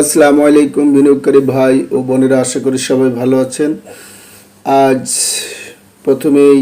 আসসালামু আলাইকুম বিনিয়োগকারী ভাই ও বোনেরা, আশা করি সবাই ভালো আছেন। আজ প্রথমেই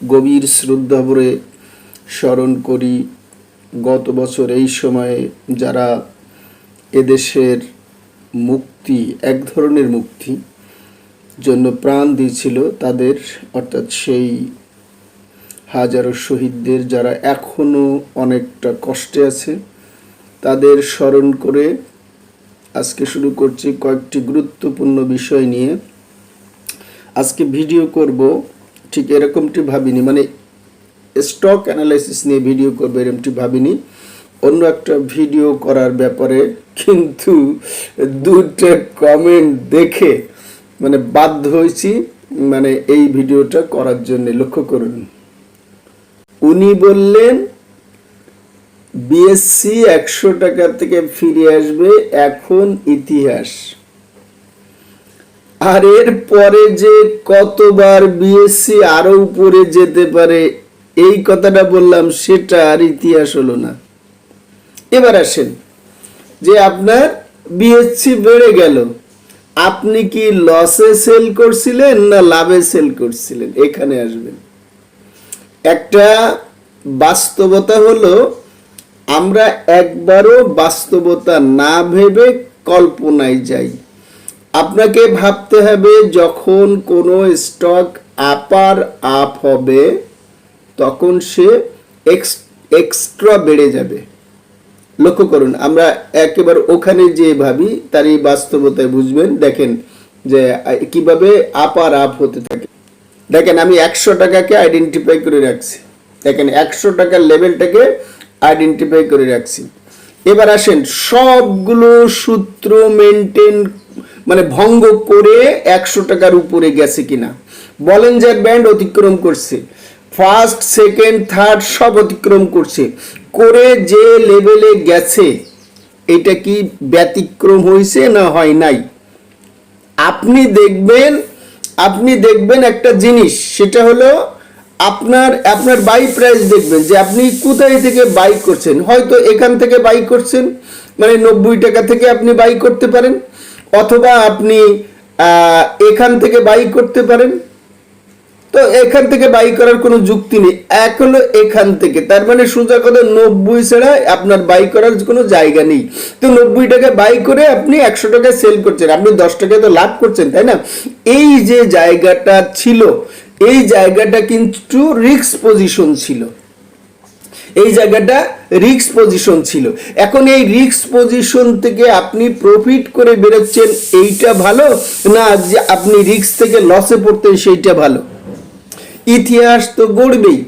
গভীর শ্রদ্ধা ভরে স্মরণ করি, গত বছর এই সময়ে যারা এদেশের মুক্তি, এক ধরনের মুক্তি জন্য প্রাণ দিয়েছিল, তাদের অর্থাৎ সেই হাজারো শহীদদের যারা এখনও অনেকটা কষ্টে আছে, তাদের স্মরণ করে আজকে শুরু করছি কয়েকটি গুরুত্বপূর্ণ বিষয় নিয়ে। আজকে ভিডিও করব ঠিক এরকমটি ভাবিনি মানে স্টক অ্যানালাইসিস নিয়ে ভিডিও করব এরকমটি ভাবিনি। অন্য একটা ভিডিও করার ব্যাপারে কিন্তু দুটো কমেন্ট দেখে মানে বাধ্য হয়েছি মানে এই ভিডিওটা করার জন্য। লক্ষ্য করুন। উনি বললেন বিএসসি একশো টাকা থেকে ফিরে আসবে এখন ইতিহাস। আর এর পরে যে কতবার বিএসসি আরও উপরে যেতে পারে, এই কথাটা বললাম, সেটা আর ইতিহাস হলো না। এবার আসেন, যে আপনার বিএসসি বেড়ে গেল, আপনি কি লসে সেল করছিলেন না লাভে সেল করছিলেন? এখানে আসবেন। একটা বাস্তবতা হলো আমরা একবারও বাস্তবতা না ভেবে কল্পনায় যাই। আপনাকে ভাবতে হবে যখন কোনো স্টক আপার আপ হবে, তখন সে এক্সট্রা বেড়ে যাবে। লক্ষ্য করুন, আমরা একেবারে ওখানে যে ভাবি, তার এই বাস্তবতায় বুঝবেন। দেখেন যে কীভাবে আপার আপ হতে থাকে। দেখেন, আমি একশো টাকাকে আইডেন্টিফাই করে রাখছি। দেখেন, একশো টাকার লেভেলটাকে আইডেন্টিফাই করে রাখছি। এবার আসেন, সবগুলো সূত্র মেনটেন মানে ভঙ্গ করে একশো টাকার উপরে গেছে কিনা। যে ব্যান্ড অতিক্রম করছে। ফার্স্ট সেকেন্ড থার্ড সব অতিক্রম করছে। করে যে লেভেলে গেছে, এটা কি ব্যতিক্রম হয়েছে না হয় নাই? আপনি দেখবেন আপনি দেখবেন একটা জিনিস, সেটা হলো আপনার আপনার বাই প্রাইস দেখবেন যে আপনি কোথায় থেকে বাই করছেন। হয়তো এখান থেকে বাই করছেন মানে নব্বই টাকা থেকে আপনি বাই করতে পারেন, অথবা আপনি এখান থেকে বাই করতে পারেন। তো এখান থেকে বাই করার কোনো যুক্তি নেই। এক হলো এখান থেকে, তার মানে সোজা কথা নব্বই ছাড়া আপনার বাই করার কোনো জায়গা নেই। তো নব্বই টাকা বাই করে আপনি একশো টাকায় সেল করছেন। আপনি দশ টাকায় তো লাভ করছেন, তাই না? এই যে জায়গাটা ছিল এই জায়গাটা কিন্তু রিক্স পজিশন ছিল। এই জায়গাটা রিক্স পজিশন ছিল। এখন এই রিক্স পজিশন থেকে আপনি প্রফিট করে বেরোচ্ছেন, এইটা ভালো? না, যে আপনি রিক্স থেকে লসে পড়তেন, সেইটা ভালো। ইতিহাস তো গড়বেই।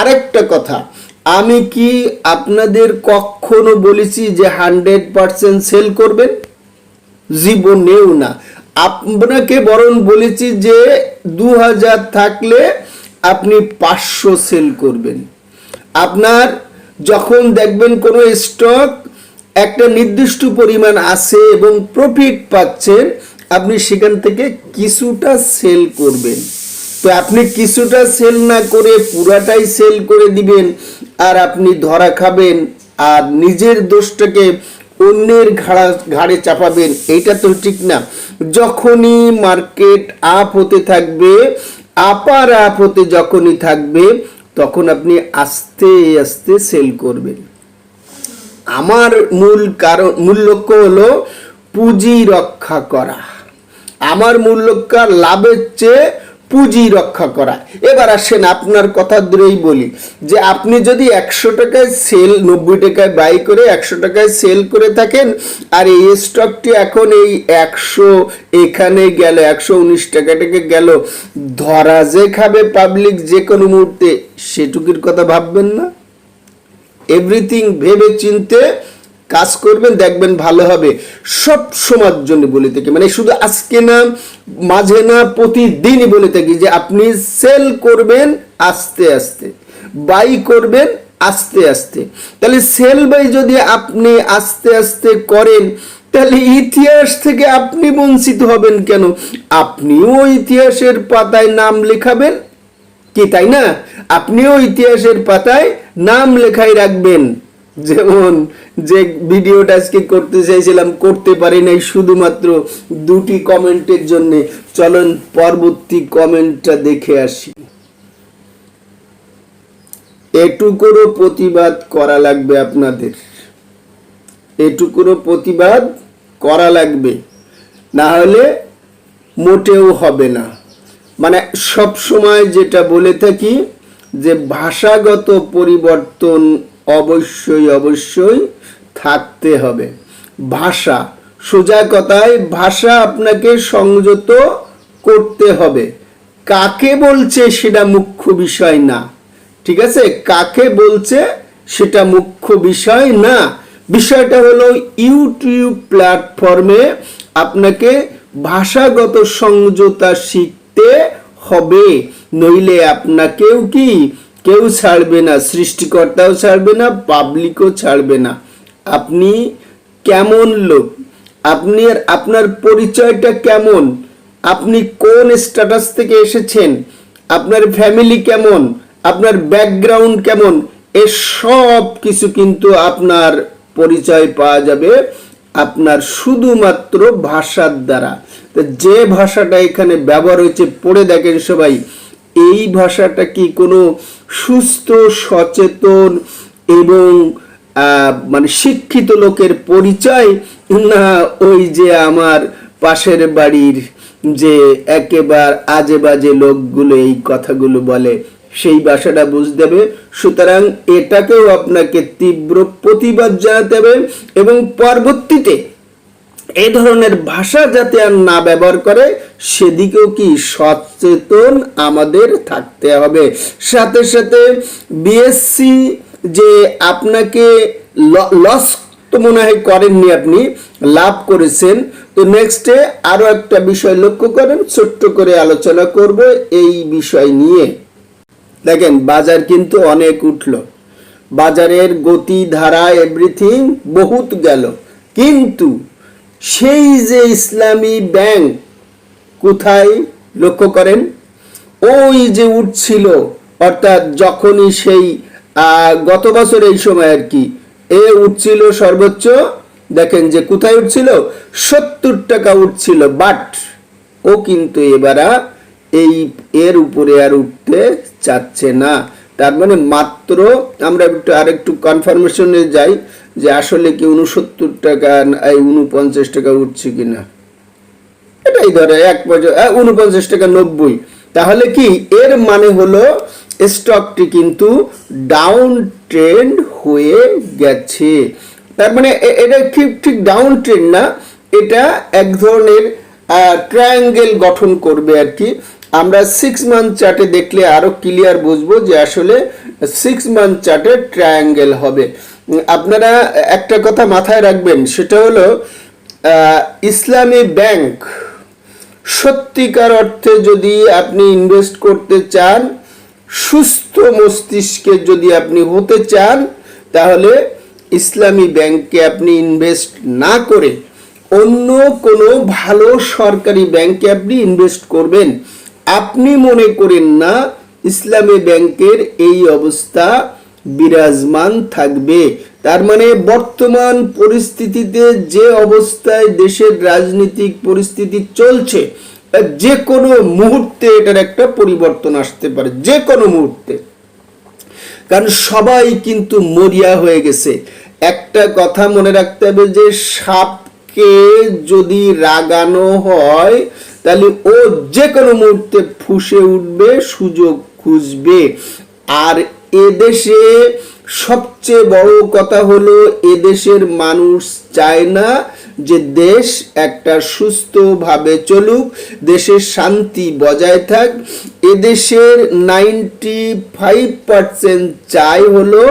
আরেকটা কথা, আমি কি আপনাদের কখনো বলেছি যে হান্ড্রেড পার্সেন্ট সেল করবেন? জীবনেও না। আপনাকে বরং বলেছি যে দু হাজার থাকলে আপনি পাঁচশো সেল করবেন। আপনার যখন দেখবেন কোনো স্টক একটা নির্দিষ্ট পরিমাণ আছে এবং প্রফিট পাচ্ছেন, আপনি সেখান থেকে কিছুটা সেল করবেন। তো আপনি কিছুটা সেল না করে পুরাটাই সেল করে দিবেন আর আপনি ধরা খাবেন আর নিজের দোষটাকে অন্যের ঘাড়া ঘাড়ে চাপাবেন, এইটা তো ঠিক না। যখনই মার্কেট আপ হতে থাকবে, আপার আপ হতে যখনই থাকবে, তখন আপনি আস্তে আস্তে সেল করবেন। আমার মূল কারণ মূল লক্ষ্য হলো পুঁজি রক্ষা করা। আমার মূল লক্ষ্য লাভের চেয়ে পুঁজি রক্ষা করা। এবার আসেন আপনার কথা ধরেই বলি যে আপনি যদি একশো টাকায় সেল, নব্বই টাকায় বাই করে একশো টাকায় সেল করে থাকেন, আর এই স্টকটি এখন এই একশো এখানে গেল, একশো উনিশ টাকা থেকে গেল, ধরা যে খাবে পাবলিক যে কোনো মুহূর্তে, সেটুকির কথা ভাববেন না। এভরিথিং ভেবে চিনতে কাজ করবেন, দেখবেন ভালো হবে। সব সময়ের জন্য বলে থাকি মানে শুধু আজকে না, মাঝে না, প্রতিদিনই বলে থাকি যে আপনি সেল করবেন আস্তে আস্তে বাই করবেন আস্তে আস্তে। তাহলে সেল বাই যদি আপনি আস্তে আস্তে করেন, তাহলে ইতিহাস থেকে আপনি বঞ্চিত হবেন কেন? আপনিও ইতিহাসের পাতায় নাম লেখাবেন, কি তাই না? আপনিও ইতিহাসের পাতায় নাম লেখাই রাখবেন। যেমন যে ভিডিওটা আজকে করতে চাইছিলাম, করতে পারি নাই শুধুমাত্র দুটি কমেন্টের জন্য। চলুন পরবর্তী কমেন্টটা দেখে আসি। এটুকুরও প্রতিবাদ করা লাগবে আপনাদের। এটুকুরও প্রতিবাদ করা লাগবে। না হলে মোটেও হবে না। মানে সব সময় যেটা বলে থাকি যে ভাষাগত পরিবর্তন অবশ্যই অবশ্যই থাকতে হবে। ভাষা, সোজা কথায় ভাষা আপনাকে সংযত করতে হবে। কাকে বলছে সেটা মুখ্য বিষয় না। ঠিক আছে? কাকে বলছে সেটা মুখ্য বিষয় না। বিষয়টা হলো ইউটিউব প্ল্যাটফর্মে আপনাকে ভাষাগত সংযতা শিখতে হবে। নইলে আপনাকেও কি কেউ ছাড়বে না, সৃষ্টিকর্তাও ছাড়বে না পাবলিকও ছাড়বে না। আপনি কেমন লোক? আপনি আর আপনার পরিচয়টা কেমন? আপনি কোন স্ট্যাটাস থেকে এসেছেন? আপনার ফ্যামিলি কেমন? আপনার ব্যাকগ্রাউন্ড কেমন? এ সব কিছু কিন্তু আপনার পরিচয় পাওয়া যাবে আপনার শুধুমাত্র ভাষার দ্বারা। তো যে ভাষাটা এখানে ব্যবহার হয়েছে, পড়ে দেখেন সবাই। এই ভাষাটা কি কোনো সুস্থ, সচেতন এবং মানে শিক্ষিত লোকের পরিচয় না ওই যে আমার পাশের বাড়ির যে একেবারে আজে বাজে লোকগুলো এই কথাগুলো বলে, সেই ভাষাটা বুঝতে হবে। সুতরাং এটাকেও আপনাকে তীব্র প্রতিবাদ জানাতে হবে এবং পরবর্তীতে এই ধরনের ভাষা যাতে আর না ব্যবহার করে, সেদিকেও কি সচেতন আমাদের থাকতে হবে? সাথে সাথে বিএসসি যে আপনাকে লস তো মনে হয় করেননি আপনি, লাভ করেছেন। তো নেক্সটে আরও একটা বিষয় লক্ষ্য করেন, ছোট্ট করে আলোচনা করব এই বিষয় নিয়ে। দেখেন, বাজার কিন্তু অনেক উঠল। বাজারের গতি ধারা এভরিথিং বহুত গেল। কিন্তু সেই যে ইসলামী ব্যাংক কোথায় লক্ষ্য করেন? ওই যে উঠছিল, অর্থাৎ যখনই সেই গত বছর এই সময় আর কি, এ উঠছিল সর্বোচ্চ, দেখেন যে কোথায় উঠছিল? সত্তর টাকা উঠছিল, বাট ও কিন্তু এবারা এই, এর উপরে আর উঠতে চাচ্ছে না। তার মানে মাত্র, আমরা একটু আরেকটু কনফার্মেশনে যাই যে আসলে কি উনসত্তর টাকা এই উনপঞ্চাশ টাকা উঠছে কিনা? এটাই ধরে, এক বছর উনপঞ্চাশ টাকা নব্বই। তাহলে কি এর মানে হলো স্টকটি কিন্তু ডাউন ট্রেন্ড হয়ে গেছে। তার মানে এটা ঠিক ঠিক ডাউন ট্রেন্ড না? এটা এক ধরনের ট্রায়াঙ্গেল গঠন করবে আর কি। আমরা সিক্স মান্থ চার্টে দেখলে আরও ক্লিয়ার বুঝব যে আসলে সিক্স মান্থ চার্টে ট্রায়াঙ্গেল হবে। আপনারা একটা কথা মাথায় রাখবেন, সেটা হলো ইসলামী ব্যাংক সত্যিকার অর্থে যদি আপনি ইনভেস্ট করতে চান, সুস্থ মস্তিষ্কে যদি আপনি হতে চান, তাহলে ইসলামী ব্যাংকে আপনি ইনভেস্ট না করে অন্য কোনো ভালো সরকারি ব্যাংকে আপনি ইনভেস্ট করবেন। আপনি মনে করেন না, ইসলামী ব্যাংকের এই অবস্থা বিরাজমান থাকবে। তার মানে বর্তমান পরিস্থিতিতে যে অবস্থায় দেশের রাজনৈতিক পরিস্থিতি চলছে যে কোনো মুহূর্তে এটার একটা পরিবর্তন আসতে পারে যে কোনো মুহূর্তে। কারণ সবাই কিন্তু মরিয়া হয়ে গেছে। একটা কথা মনে রাখতে হবে যে, সাপকে যদি রাগানো হয়, তাহলে ও যে কোনো মুহূর্তে ফুসে উঠবে, সুযোগ খুঁজবে। আর এদেশে সবচেয়ে বড় কথা হলো, এদেশের মানুষ চায় না যে দেশ একটা সুস্থভাবে চলুক, দেশের শান্তি বজায় থাক। এদেশের নাইনটি ফাইভ পার্সেন্ট চাই হলো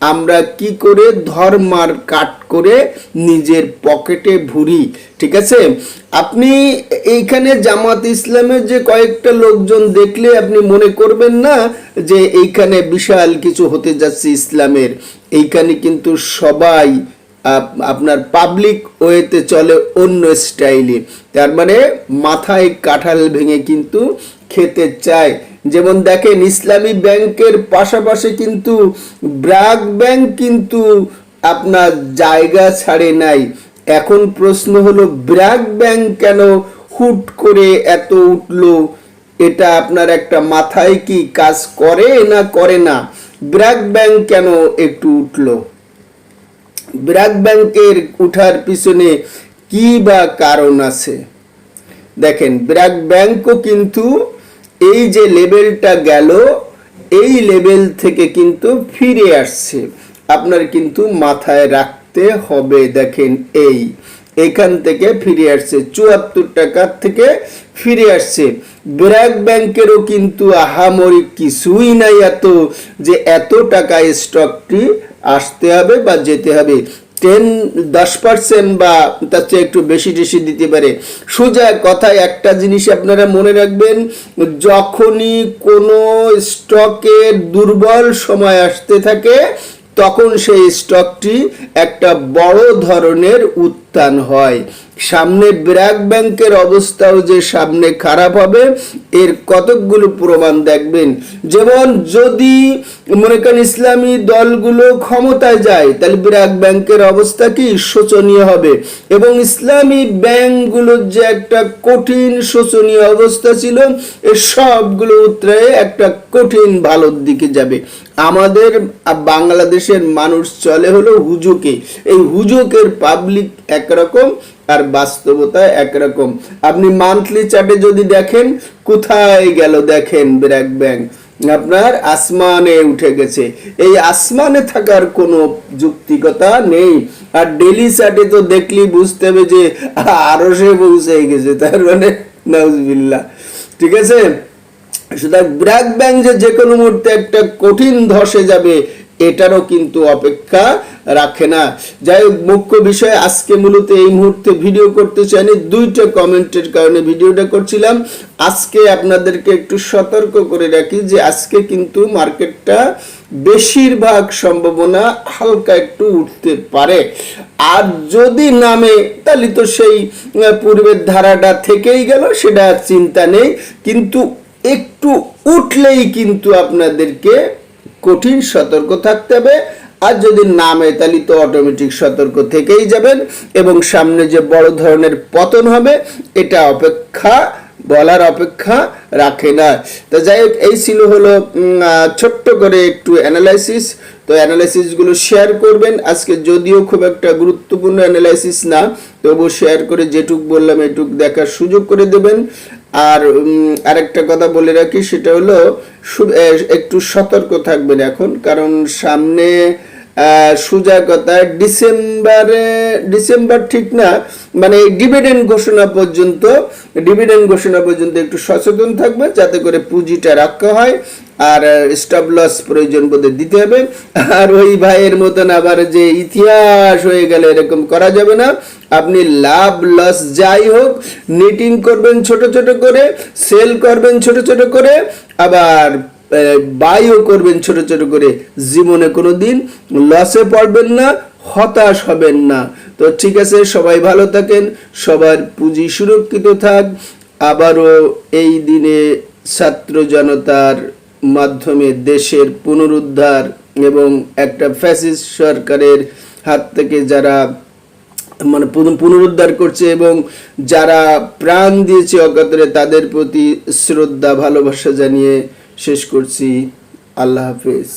আমরা কি করে ধর্মার কাট করে নিজের পকেটে ভুরি, ঠিক আছে? আপনি এইখানে জামাত ইসলামের যে কয়েকটা লোকজন দেখলে আপনি মনে করবেন না যে এইখানে বিশাল কিছু হতে যাচ্ছে ইসলামের। এইখানে কিন্তু সবাই আপ- আপনার পাবলিক ওয়েতে চলে অন্য স্টাইলে তার মানে মাথায় কাঁঠাল ভেঙে কিন্তু খেতে চায়। যেমন দেখেন ইসলামী ব্যাংকের পাশাপাশি কিন্তু ব্র্যাক ব্যাংক কিন্তু আপনার জায়গা ছাড়ে নাই। এখন প্রশ্ন হলো ব্র্যাক ব্যাংক কেন হুট করে এত উঠল? এটা আপনার একটা মাথায় কি কাজ করে না করে না? ব্র্যাক ব্যাংক কেন একটু উঠল? ব্র্যাক ব্যাংকের উঠার পিছনে কি বা কারণ আছে? দেখেন ব্র্যাক ব্যাংকও কিন্তু এই যে লেভেলটা গেল, এই লেভেল থেকে কিন্তু ফিরে আসছে। আপনার কিন্তু মাথায় রাখতে হবে, দেখেন এই। এখান থেকে ফিরে আসছে, চুয়াত্তর টাকার থেকে ফিরে আসছে। ব্র্যাক ব্যাংকেরও কিন্তু আহামরি কিছুই নাই এত যে এত টাকা স্টকটি আসতে হবে বা যেতে হবে। টেন দশ পার্সেন্ট বা তার চেয়ে একটু বেশি টেশি দিতে পারে। সোজা কথায় একটা জিনিস আপনারা মনে রাখবেন, যখনই কোনো স্টকের দুর্বল সময় আসতে থাকে, তখন সেই স্টকটি একটা বড় ধরনের উত্থান হয়। সামনে ব্র্যাক ব্যাংকের অবস্থাও যে সামনে খারাপ হবে, এর কতকগুলো প্রমাণ দেখবেন। যেমন যদি মনে করেন ইসলামী দলগুলো ক্ষমতায় যায়, তাহলে ব্র্যাক ব্যাংকের অবস্থা কি? শোচনীয় হবে। এবং ইসলামী ব্যাংকগুলোর যে একটা কঠিন শোচনীয় অবস্থা ছিল, এ সবগুলো উত্তরে একটা কঠিন ভালোর দিকে যাবে। আমাদের বাংলাদেশের মানুষ চলে হলো হুজুকে। এই হুজুকের পাবলিক একরকম আর বাস্তবতা একরকম। আপনি মান্থলি চার্টে যদি দেখেন, কোথায় গেল দেখেন ব্র্যাক ব্যাংক আপনার আসমানে উঠে গেছে। এই আসমানে থাকার কোনো যুক্তিকতা নেই। আর ডেলি চার্টে তো দেখলি বুঝতে হবে যে, আরও সে পৌঁছে গেছে, তার মানে নাউজবিল্লাহ। ঠিক আছে? সুতরাং ব্র্যাক ব্যাংক যে যে কোনো মুহূর্তে একটা কঠিন ধসে যাবে এটারও কিন্তু অপেক্ষা রাখে না। যাই হোক, মুখ্য বিষয়, আজকে মূলত এই মুহূর্তে ভিডিও করতে চাইনি। দুইটা কমেন্টের কারণে ভিডিওটা করছিলাম। আজকে আপনাদেরকে একটু সতর্ক করে রাখি যে আজকে কিন্তু মার্কেটটা বেশিরভাগ সম্ভাবনা হালকা একটু উঠতে পারে। আর যদি নামে, তাহলে তো সেই পূর্বের ধারাটা থেকেই গেল, সেটা চিন্তা নেই। কিন্তু একটু উঠলেই কিন্তু আপনাদেরকে কঠিন সতর্ক থাকতে হবে। আর যদি নামে তাহলে তো অটোমেটিক সতর্ক থেকেই যাবেন এবং সামনে যে বড় ধরনের পতন হবে, এটা অপেক্ষা বলার অপেক্ষা রাখে না। তো যাই হোক, এই ছিল হলো ছোট্ট করে একটু অ্যানালাইসিস তো অ্যানালাইসিসগুলো শেয়ার করবেন। আজকে যদিও খুব একটা গুরুত্বপূর্ণ অ্যানালাইসিস না, তবু শেয়ার করে যেটুক বললাম এটুক দেখার সুযোগ করে দেবেন। আর আরেকটা কথা বলে রাখি, সেটা হলো একটু সতর্ক থাকবেন এখন, কারণ সামনে সোজা কথা, ডিসেম্বরে, ডিসেম্বর ঠিক না মানে ডিভিডেন্ড ঘোষণা পর্যন্ত ডিভিডেন্ড ঘোষণা পর্যন্ত একটু সচেতন থাকবে, যাতে করে পুঁজিটা রাখা হয় আর স্টপ লস প্রয়োজন বোধে দিতে হবে। আর ওই ভাইয়ের মতন আবার যে ইতিহাস হয়ে গেলে, এরকম করা যাবে না। আপনি লাভ লস যাই হোক নিটিং করবেন ছোট ছোট করে সেল করবেন ছোট ছোট করে, আবার বাইও করবেন ছোট ছোট করে। জীবনে কোনো দিন লসে পড়বেন না হতাশ হবেন না। তো ঠিক আছে, সবাই ভালো থাকেন, সবার পুঁজি সুরক্ষিত থাক। আবারও এই দিনে ছাত্র জনতার মাধ্যমে দেশের পুনরুদ্ধার এবং একটা ফ্যাসিস্ট সরকারের হাত থেকে যারা মানে পুনরুদ্ধার করছে এবং যারা প্রাণ দিয়েছে অকাতরে, তাদের প্রতি শ্রদ্ধা, ভালোবাসা জানিয়ে শেষ করছি। আল্লাহ হাফেজ।